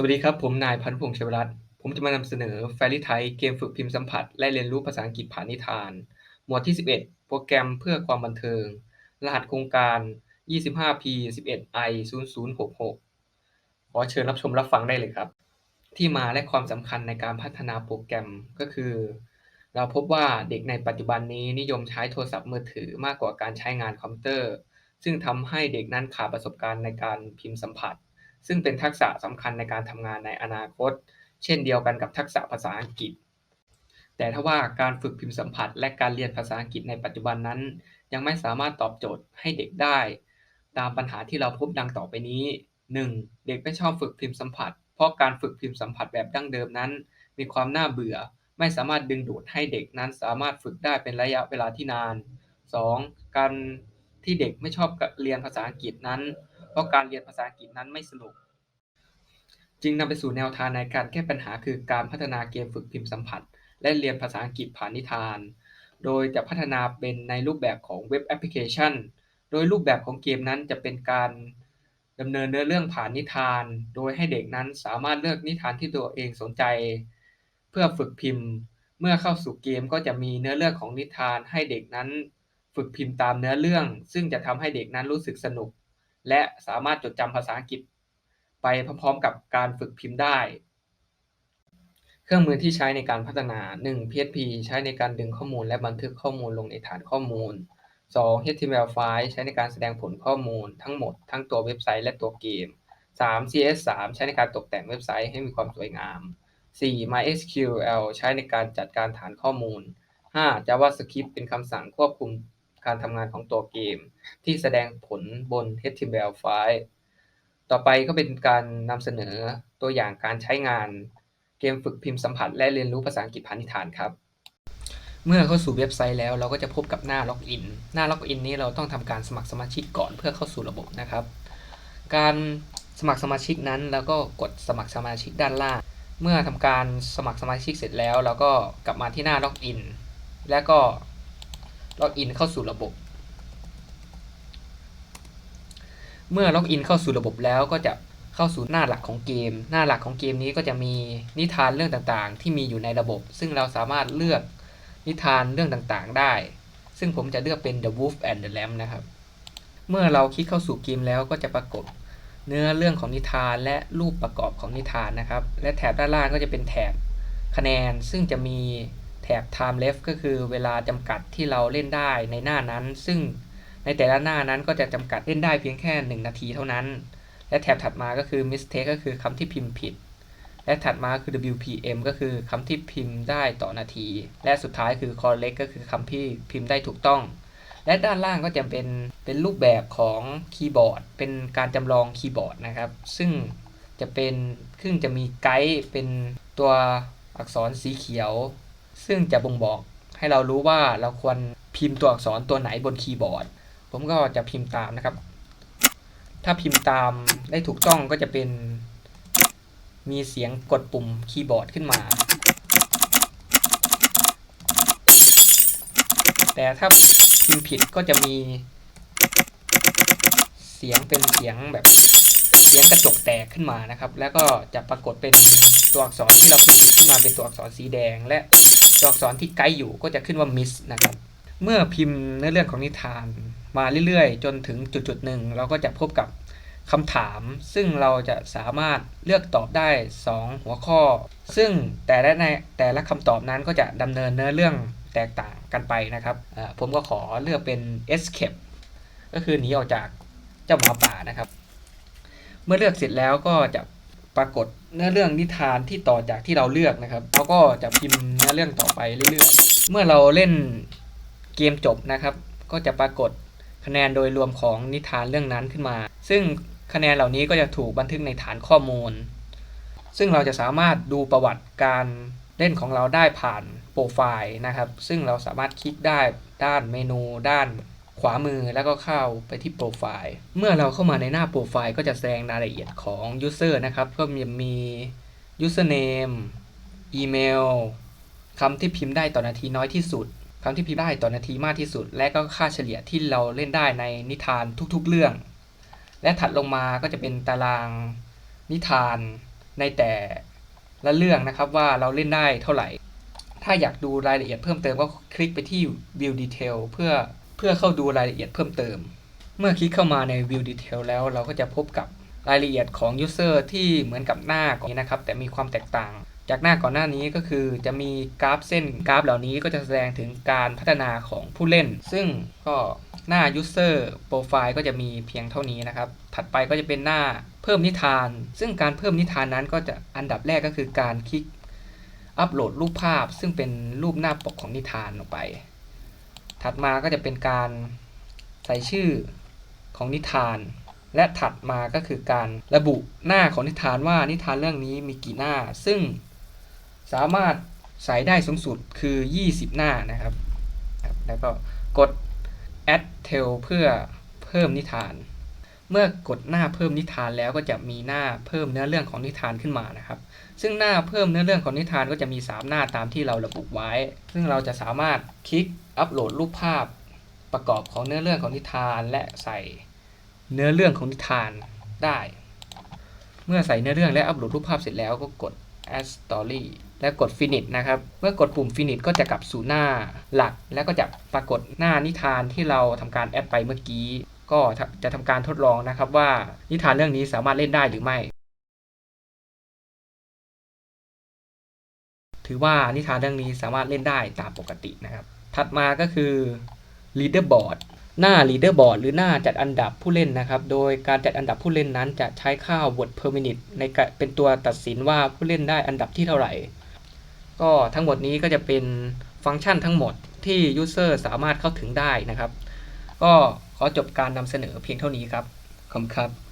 สวัสดีครับ ผมนายพันธุ์พงษ์ชัยวรัตน์ผมจะมานำเสนอ Fairy Type เกมฝึกพิมพ์สัมผัส และเรียนรู้ภาษาอังกฤษผ่านนิทาน หมวดที่ 11 โปรแกรมเพื่อความบันเทิง รหัสโครงการ 25P11I 0066 ขอเชิญรับชมรับฟังได้เลยครับ ที่มาและความสำคัญในการพัฒนาโปรแกรมก็คือ เราพบว่าเด็กในปัจจุบันนี้นิยมใช้โทรศัพท์มือถือมากกว่าการใช้งานคอมพิวเตอร์ ซึ่งทำให้เด็กนั้นขาดประสบการณ์ในการพิมพ์สัมผัส ซึ่งเป็นทักษะสำคัญในการทำงานในอนาคต เช่นเดียวกันกับทักษะภาษาอังกฤษ แต่ถ้าว่าการฝึกพิมพ์สัมผัส และการเรียนภาษาอังกฤษในปัจจุบันนั้น ยังไม่สามารถตอบโจทย์ให้เด็กได้ ตามปัญหาที่เราพบดังต่อไปนี้ 1. เด็กไม่ชอบฝึกพิมพ์สัมผัส เพราะการฝึกพิมพ์สัมผัสแบบดั้งเดิมนั้น มีความน่าเบื่อ ไม่สามารถดึงดูดให้เด็กนั้นสามารถฝึกได้เป็นระยะเวลาที่นาน 2. การที่เด็กไม่ชอบเรียนภาษาอังกฤษนั้น ราะการเรียนภาษาอังกฤษนั้นไม่สนุก จึงนำไปสู่แนวทางในการแก้ปัญหาคือการพัฒนาเกมฝึกพิมพ์สัมผัส และเรียนภาษาอังกฤษผ่านนิทาน โดยจะพัฒนาเป็นในรูปแบบของเว็บแอปพลิเคชัน โดยรูปแบบของเกมนั้นจะเป็นการดำเนินเนื้อเรื่องผ่านนิทาน โดยให้เด็กนั้นสามารถเลือกนิทานที่ตัวเองสนใจ เพื่อฝึกพิมพ์ เมื่อเข้าสู่เกมก็จะมีเนื้อเรื่องของนิทานให้เด็กนั้น ฝึกพิมพ์ตามเนื้อเรื่อง ซึ่งจะทำให้เด็กนั้นรู้สึกสนุก และสามารถจดจำภาษาอังกฤษ ไปพร้อมๆกับการฝึกพิมพ์ได้ เครื่องมือที่ใช้ในการพัฒนา 1. PHP ใช้ในการดึงข้อมูลและบันทึกข้อมูลลงในฐานข้อมูล 2. HTML ไฟล์ใช้ในการแสดงผลข้อมูลทั้งหมด ทั้งตัวเว็บไซต์และตัวเกม 3. CS3 ใช้ในการตกแต่งเว็บไซต์ให้มีความสวยงาม 4. MySQL ใช้ในการจัดการฐานข้อมูล 5. JavaScript เป็นคำสั่งควบคุม การทำงานของตัวเกม ที่แสดงผลบน HTML ไฟล์ต่อไปก็เป็นการนำเสนอตัวอย่างการใช้งานเกมฝึกพิมพ์สัมผัส และเรียนรู้ภาษาอังกฤษผ่านนิทานครับ เมื่อเข้าสู่เว็บไซต์แล้วเราก็จะพบกับหน้าล็อกอิน หน้าล็อกอินนี้เราต้องทำการสมัครสมาชิกก่อนเพื่อเข้าสู่ระบบนะครับ การสมัครสมาชิกนั้นเราก็กดสมัครสมาชิกด้านล่าง เมื่อทำการสมัครสมาชิกเสร็จแล้ว เราก็กลับมาที่หน้าล็อกอิน แล้วก็ ล็อกอินเข้าสู่ระบบ เมื่อล็อกอินเข้าสู่ระบบแล้วก็จะเข้าสู่หน้าหลักของเกม หน้าหลักของเกมนี้ก็จะมีนิทานเรื่องต่างๆ ที่มีอยู่ในระบบ ซึ่งเราสามารถเลือกนิทานเรื่องต่างๆ ได้ ซึ่งผมจะเลือกเป็น The Wolf and the Lamb นะครับ เมื่อเราคลิกเข้าสู่เกมแล้วก็จะปรากฏเนื้อเรื่องของนิทานและรูปประกอบของนิทานนะครับ และแถบด้านล่างก็จะเป็นแถบคะแนนซึ่งจะมี บ time left ก็คือเวลาจำกัดที่เราเล่นได้ในหน้านั้น ซึ่งในแต่ละหน้านั้นก็จะจำกัดเล่นได้เพียงแค่ 1 นาทีเท่านั้น และแถบถัดมาก็คือ mistake ก็คือคำที่พิมพ์ผิด และถัดมาคือ WPM ก็คือคำที่พิมพ์ได้ต่อนาที และสุดท้ายคือ correct ก็คือคำที่พิมพ์ได้ถูกต้อง และด้านล่างก็จะเป็นเป็นรูปแบบของคีย์บอร์ด เป็นการจำลองคีย์บอร์ดนะครับ ซึ่งจะเป็นซึ่งจะมีไกด์เป็นตัวอักษรสีเขียว ซึ่งจะบ่งบอกให้เรารู้ว่าเราควรพิมพ์ตัวอักษรตัวไหนบนคีย์บอร์ด ผมก็จะพิมพ์ตามนะครับ ถ้าพิมพ์ตามได้ถูกต้องก็จะเป็น มีเสียงกดปุ่มคีย์บอร์ดขึ้นมา แต่ถ้าพิมพ์ผิดก็จะมี เสียงเป็นเสียงแบบเสียงกระจกแตกขึ้นมานะครับ แล้วก็จะปรากฏเป็นตัวอักษรที่เราพิมพ์ผิดขึ้นมาเป็นตัวอักษรสีแดงและ ตัวอักษรที่ไกด์อยู่ก็จะขึ้นว่า miss นะครับ เมื่อพิมพ์เนื้อเรื่องของนิทานมาเรื่อยๆ จนถึงจุดๆหนึ่งเราก็จะพบกับคำถาม ซึ่งเราจะสามารถเลือกตอบได้ 2 หัวข้อ ซึ่งแต่ละในแต่ละคำตอบนั้นก็จะดำเนินเนื้อเรื่องแตกต่างกันไปนะครับ ผมก็ขอเลือกเป็น escape ก็คือหนีออกจากเจ้าหมาป่านะครับ เมื่อเลือกเสร็จแล้วก็จะปรากฏ เนื้อเรื่องนิทานที่ต่อจากที่เราเลือกนะครับเราก็จะพิมพ์เนื้อเรื่องต่อไปเรื่อยๆ เมื่อเราเล่นเกมจบนะครับ ก็จะปรากฏคะแนนโดยรวมของนิทานเรื่องนั้นขึ้นมา ซึ่งคะแนนเหล่านี้ก็จะถูกบันทึกในฐานข้อมูล ซึ่งเราจะสามารถดูประวัติการเล่นของเราได้ผ่านโปรไฟล์นะครับ ซึ่งเราสามารถคลิกได้ด้านเมนูด้าน ขวามือแล้วก็เข้าไปที่โปรไฟล์ เมื่อเราเข้ามาในหน้าโปรไฟล์ก็จะแสดงรายละเอียดของ User นะครับ ก็มีมี Username อีเมลคำที่พิมพ์ได้ต่อนาทีน้อยที่สุดคำที่พิมพ์ได้ต่อนาทีมากที่สุด และก็ค่าเฉลี่ยที่เราเล่นได้ในนิทานทุกๆเรื่อง และถัดลงมาก็จะเป็นตารางนิทานในแต่ละเรื่องนะครับว่าเราเล่นได้เท่าไหร่ ถ้าอยากดูรายละเอียดเพิ่มเติมก็คลิกไปที่ View Detail เพื่อ เพื่อเข้าดูรายละเอียดเพิ่มเติม เมื่อคลิกเข้ามาใน View Detail แล้วเราก็จะพบกับรายละเอียดของ User ที่เหมือนกับหน้าก่อนนี้นะครับ แต่มีความแตกต่าง จากหน้าก่อนหน้านี้ก็คือจะมีกราฟเส้นกราฟเหล่านี้ก็จะแสดงถึงการพัฒนาของผู้เล่น ซึ่งก็หน้า User Profile ก็จะมีเพียงเท่านี้นะครับ ถัดไปก็จะเป็นหน้าเพิ่มนิทาน ซึ่งการเพิ่มนิทานนั้นก็จะอันดับแรกก็คือการคลิกอัปโหลดรูปภาพ ซึ่งเป็นรูปหน้าปกของนิทานลงไป ถัดมาก็จะเป็นการใส่ชื่อของนิทาน และถัดมาก็คือการระบุหน้าของนิทานว่านิทานเรื่องนี้มีกี่หน้า ซึ่งสามารถใส่ได้สูงสุดคือ 20 หน้านะครับครับแล้วก็กด add tail เพื่อเพิ่มนิทาน เมื่อกดหน้าเพิ่มนิทานแล้วก็จะมีหน้าเพิ่มเนื้อเรื่องของนิทานขึ้นมานะครับ ซึ่งหน้าเพิ่มเนื้อเรื่องของนิทานก็จะมี 3 หน้าตามที่เราระบุไว้ ซึ่งเราจะสามารถคลิกอัปโหลดรูปภาพประกอบของเนื้อเรื่องของนิทาน และใส่เนื้อเรื่องของนิทานได้ เมื่อใส่เนื้อเรื่องและอัปโหลดรูปภาพเสร็จแล้วก็กด add story และกด finish นะครับ เมื่อกดปุ่ม finish ก็จะกลับสู่หน้าหลัก แล้วก็จะปรากฏหน้านิทานที่เราทำการแอดไปเมื่อกี้ ก็จะทำการทดลองนะครับว่านิทานเรื่องนี้สามารถเล่นได้หรือไม่ ถือว่านิทานเรื่องนี้สามารถเล่นได้ตามปกตินะครับ ถัดมาก็คือ leaderboard หน้า leaderboard หรือหน้าจัดอันดับผู้เล่นนะครับ โดยการจัดอันดับผู้เล่นนั้นจะใช้ค่า word per minute ในเป็นตัวตัดสินว่าผู้เล่นได้อันดับที่เท่าไหร่ ก็ทั้งหมดนี้ก็จะเป็นฟังก์ชันทั้งหมดที่ user สามารถเข้าถึงได้นะครับ ก็ ขอจบการนำเสนอเพียงเท่านี้ครับ ขอบคุณครับ